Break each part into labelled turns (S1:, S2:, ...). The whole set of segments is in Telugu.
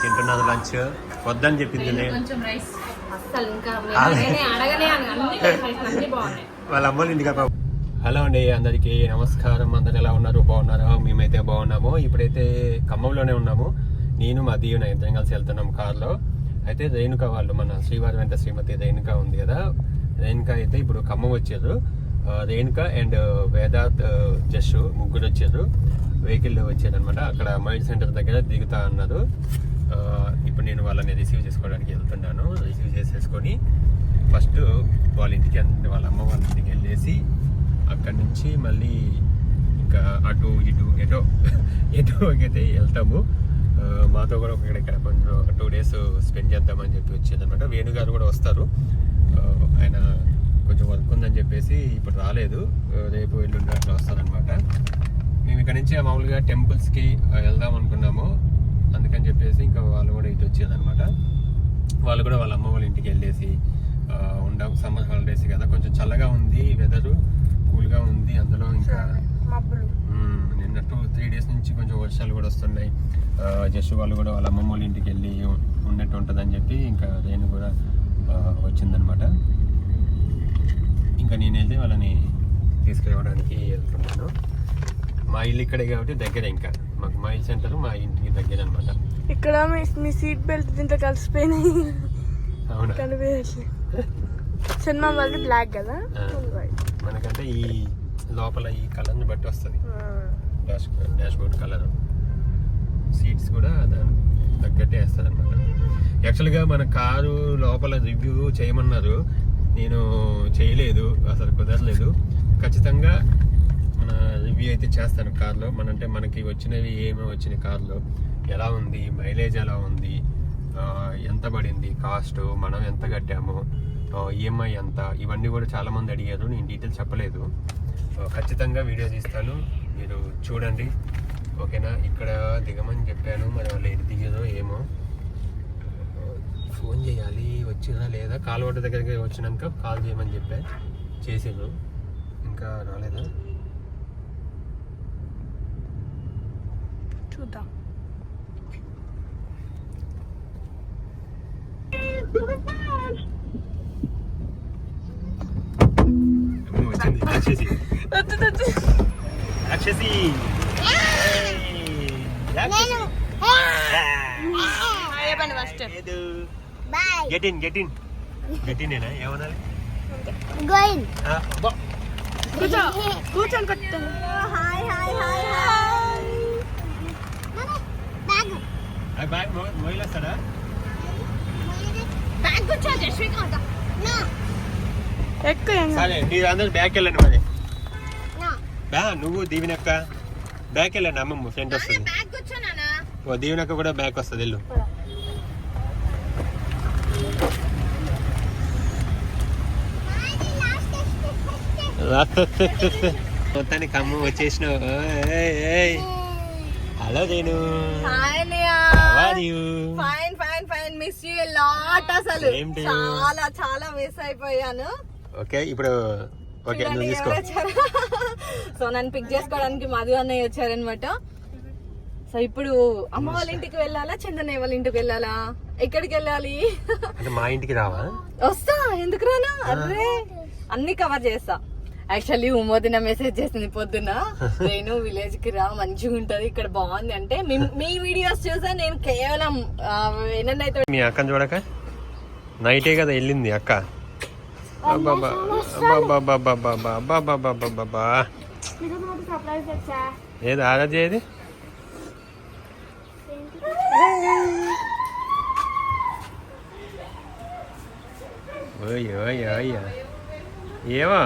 S1: తింటున్నది లంచ్? వద్దని చెప్పింది వాళ్ళ అమ్మలు ఇంటికి పాపం. హలో అండి అందరికీ నమస్కారం. అందరు ఎలా ఉన్నారు? బాగున్నారా? మేమైతే బాగున్నాము. ఇప్పుడైతే ఖమ్మంలోనే ఉన్నాము. నేను మా దీవెన ఇద్దరం కలిసి వెళ్తున్నాం కార్లో. అయితే రేణుక వాళ్ళు మన శ్రీవారి వెంట శ్రీమతి రేణుక ఉంది కదా. రేణుక అయితే ఇప్పుడు ఖమ్మం వచ్చారు. రేణుక అండ్ వేదాత్ జష్ ముగ్గురు వచ్చారు. వెహికల్ వచ్చారు అనమాట అక్కడ మైండ్ సెంటర్ దగ్గర దిగుతా అన్నారు ఆ, ఇప్పుడు నేను వాళ్ళని రిసీవ్ చేసుకోవడానికి వెళ్తున్నాను. రిసీవ్ చేసేసుకొని ఫస్ట్ వాళ్ళ ఇంటికి అంటే వాళ్ళ అమ్మ వాళ్ళ ఇంటికి వెళ్ళేసి అక్కడి నుంచి మళ్ళీ ఇంకా అటు ఇటు ఎటో ఎటో అయితే వెళ్తాము. మాతో కూడా ఒక ఇక్కడ కొంచెం టూ డేస్ స్పెండ్ చేద్దామని చెప్పి వచ్చేదనమాట వేణుగారు కూడా వస్తారు. ఆయన కొంచెం వర్క్ ఉందని చెప్పేసి ఇప్పుడు రాలేదు. రేపు ఎల్లుండి అట్లా వస్తారనమాట మేము ఇక్కడ నుంచి మామూలుగా టెంపుల్స్కి వెళ్దాం అనుకున్నాము. అందుకని చెప్పేసి ఇంకా వాళ్ళు కూడా ఇటు వచ్చేదన్నమాట. వాళ్ళు కూడా వాళ్ళ అమ్మ వాళ్ళ ఇంటికి వెళ్ళేసి ఉండాం సమ్మర్ హాలిడేస్ కదా కొంచెం చల్లగా ఉంది వెదరు కూల్గా ఉంది అందులో ఇంకా
S2: మబ్బులు.
S1: మ్మ్, నిన్న టూ త్రీ డేస్ నుంచి కొంచెం వర్షాలు కూడా వస్తున్నాయి. జస్ట్ వాళ్ళు కూడా వాళ్ళ అమ్మమ్మ వాళ్ళ ఇంటికి వెళ్ళి ఉన్నట్టు ఉంటుందని చెప్పి ఇంకా నేను కూడా వచ్చిందనమాట ఇంకా నేనైతే వాళ్ళని తీసుకురావడానికి వెళ్తున్నాను. మా ఇల్లు ఇక్కడే కాబట్టి దగ్గర ఇంకా. మాకు మా ఇల్లు సెంటర్ మా ఇంటికి దగ్గర అనమాట
S3: ఇక్కడ మీ మీ సీట్ బెల్ట్ దీంట్లో కలిసిపోయినాయి.
S1: అవునా?
S3: సినిమా వాళ్ళు బ్లాక్ కదా?
S1: మనకంటే ఈ లోపల ఈ కలర్ని బట్టి వస్తుంది. Dash dashboard colour. సీట్స్ కూడా దాని తగ్గట్టే వేస్తారు అనమాట యాక్చువల్గా మన కారు లోపల రివ్యూ చేయమన్నారు. నేను చేయలేదు అసలు కుదరలేదు. ఖచ్చితంగా మన రివ్యూ అయితే చేస్తాను కార్లో. మన అంటే మనకి వచ్చినవి ఏమేమి వచ్చినాయి కార్లో? ఎలా ఉంది? మైలేజ్ ఎలా ఉంది? ఎంత పడింది? కాస్ట్ మనం ఎంత కట్టాము? ఈఎంఐ ఎంత? ఇవన్నీ కూడా చాలామంది అడిగారు. నేను డీటెయిల్స్ చెప్పలేదు. ఖచ్చితంగా వీడియో తీస్తాను. మీరు చూడండి. ఓకేనా? ఇక్కడ దిగమని చెప్పాను. మరి వాళ్ళు ఎటు దిగారో ఏమో. ఫోన్ చేయాలి. వచ్చినా లేదా? కాల్ దగ్గరికి వచ్చినాక కాల్ చేయమని చెప్పా. చేసాను ఇంకా రాలేదా?
S3: చూద్దాం
S1: అమ్మో, వచ్చింది రాక్షసి
S3: వద్దు, వద్దు.
S1: రాక్షసి
S3: చెప్పండి first
S1: get in get in get in ఏమనాలి
S4: Going.
S1: ఆ, అబ్బా.
S3: కూర్చో కూర్చొని కొట్టాను
S4: Hi, hi, hi, bag
S1: మొయిలేస్తాడా. సరే మీరు అందరు బ్యాక్ వెళ్ళండి మరి. బా నువ్వు దీవెనక్క బ్యాక్ వెళ్ళండి అమ్మమ్మ ఫ్రెండ్ వస్తుంది
S4: బ్యాగ్
S1: ఓ దీవెనక్క కూడా బ్యాక్ వస్తుంది వెళ్ళు మొత్తానికి అమ్మ ఏయ్. Hello దేను
S2: fine fine fine miss you lot అసలు. చాలా చాలా మిస్ అయిపోయాను.
S1: ఓకే ఇప్పుడు ఓకే నువ్వు తీసుకో.
S2: సో నన్ను పిక్ చేసుకోవడానికి మధు అన్నయ్య వచ్చారనమాట సో ఇప్పుడు అమ్మ వాళ్ళ ఇంటికి వెళ్ళాలా చందనయ్య వాళ్ళ ఇంటికి వెళ్ళాలా? ఎక్కడికి వెళ్ళాలి?
S1: మా ఇంటికి రావా?
S2: వస్తా ఎందుకు రానా? అరే అన్ని కవర్ చేస్తా. యాక్చువల్లీ ఉమోదిన మెసేజ్ చేసింది పొద్దున నేను విలేజ్కి రా మంచిగా ఉంటది ఇక్కడ బాగుంది అంటే మీ- మీ వీడియోస్ చూసా నేను కేవలం ఏంటంటే
S1: మీ అక్కని చూడక? నైటే కదా వెళ్ళింది అక్క. ఏది ఆరాధ్య ఏది? ఓయ్ ఓయ్ ఓయ్. ఏమో?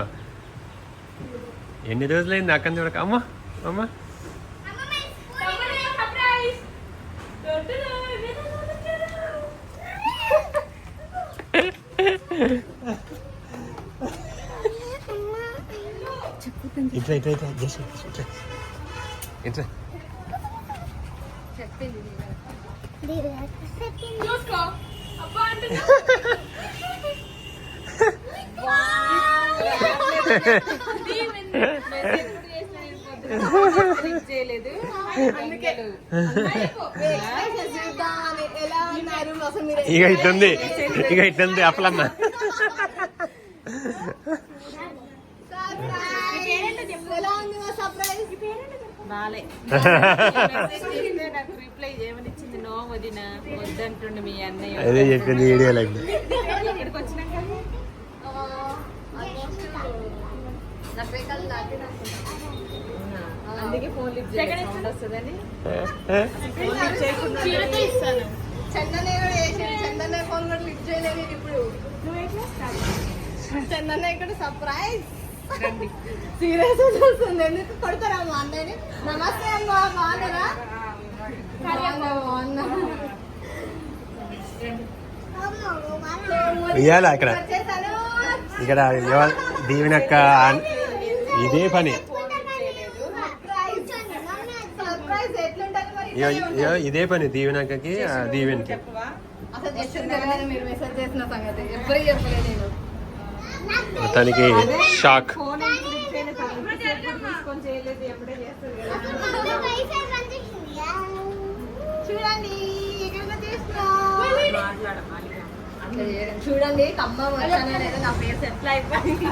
S1: ఎన్ని రోజులైంది అక్కని చూడక అమ్మ అమ్మ ఇట్లా ఇట్లా ఇట్లా జస్ట్ ఇట్లా ఇట్లా
S2: చేయలేదు అందుకే చేశారు అసలు మీరు
S1: ఇక ఇట్టుంది ఇక ఇట్టుంది అప్పలమ్మ.
S2: ఎలా ఉంది మా సర్ప్రైజ్
S5: బాలే నాకు రిప్లై చేయమని ఇచ్చింది నో వదిన వద్దంటుండు మీ అన్నయ్య
S1: అదే చెప్పింది వీడియోలకి
S5: ఇక్కడికి వచ్చినాక
S2: నలభై కళ్ళు దాటి
S5: అందుకే ఫోన్ లిఫ్ట్ సౌండ్ వస్తుందని.
S4: చీరతో ఇస్తాను.
S2: చందనే కూడా చేసాడు చందనే ఫోన్ కూడా లిఫ్ట్ చేయలేదు నేను ఇప్పుడు. చందనే ఇక్కడ సర్ప్రైజ్. సీరియస్ చూస్తుంది. ఎందుకు కొడతారా మా అన్నయ్యని? నమస్తే అమ్మ బాగున్నారా? బాగున్నా,
S1: ఇక్కడ? దీవెనక్క ఇదే పని. ఇదే పని దీవెనక్కకి ఆ దీవెనకి.
S2: అసలు జస్ట్ తెలియదు మీరు మెసేజ్ చేసిన సంగతి. ఎవ్వరికి చెప్పలేదు నేను.
S1: మొత్తానికి షాక్.
S2: చూడండి ఖమ్మం వచ్చానో లేదో నా ఫేస్ ఎట్లా అయిపోయింది.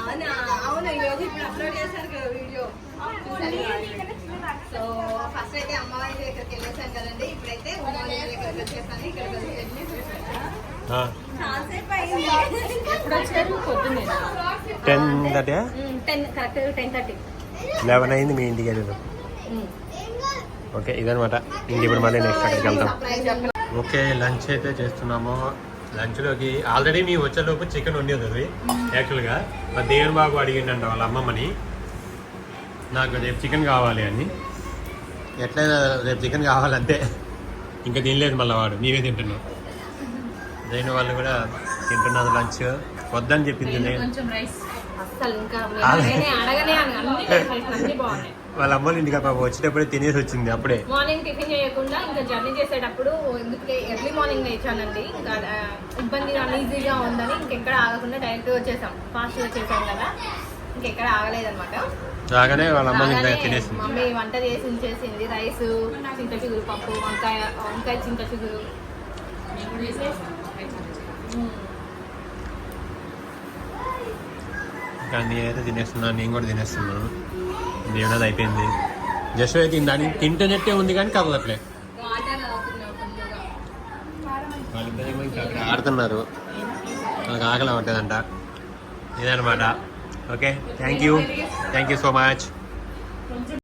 S2: అవునా అవును ఈ రోజు ఇప్పుడు అప్లోడ్ చేశారు కదా వీడియో సో ఫస్ట్ అయితే అమ్మవారి దగ్గరికి వెళ్ళేసాం కదండి ఇప్పుడైతే ఉమ్మవారి దగ్గరికి వచ్చేసాను ఇక్కడికి వచ్చి వెళ్ళి
S1: ఆ,
S2: చాలాసేపు అయింది
S5: ఎప్పుడు వచ్చారు పొద్దున్నే
S1: ten thirty
S2: ten correct ten thirty
S1: eleven అయింది మీ ఇంటికి వెళ్ళేది ఓకే ఇదనమాట ఇంక ఇప్పుడు మళ్ళీ నెక్స్ట్ అక్కడికి వెళ్తాం. ఓకే లంచ్ అయితే చేస్తున్నాము. లంచ్లోకి ఆల్రెడీ మీ వచ్చేలోపు చికెన్ వండేది అది యాక్చువల్గా. మా దేవుని బాబు అడిగిండంట వాళ్ళ అమ్మమ్మని నాకు రేపు చికెన్ కావాలి అని. ఎట్లయినా రేపు చికెన్ కావాలంటే ఇంకా తినలేదు మళ్ళీ వాడు నీవే తింటున్నావు దేని వాళ్ళు కూడా తింటున్నారు లంచ్. వద్దని చెప్పింది నేను వాళ్ళ అమ్మ ఇంటికి పాప వచ్చేటప్పుడే తినేసి వచ్చింది అప్పుడే.
S2: మార్నింగ్ టిఫిన్ చేయకుండా ఇంకా జర్నీ చేసేటప్పుడు ఎందుకు ఎర్లీ మార్నింగ్ లేచానండి. ఇంకా ఆ, ఇబ్బందిగా ఈజీగా ఉందని ఇంకెక్కడ ఆగకుండా డైరెక్ట్ వచ్చేసాం. ఫాస్ట్ వచ్చేసాం కదా. ఇంకెక్కడ ఆగలేదన్నమాట.
S1: రాగానే వాళ్ళ అమ్మ ఇంకా తినేసింది.
S2: మమ్మీ వంట చేసి ఉంచేసింది. రైస్ చింత చిగురు పప్పు వంకాయ వంకాయ చింత చిగురు
S1: ఇంకా నేనైతే తినేస్తున్నాను నేను కూడా తినేస్తున్నాను దేవునది అయిపోయింది. జస్ట్ అయితే దాని తింటున్నట్టే ఉంది కానీ కదలట్లే వాళ్ళిద్దరేమో ఇంకా అక్కడ ఆడుతున్నారు. నాకు ఆకలి ఉంటుందంట. ఇదనమాట okay thank you thank you so much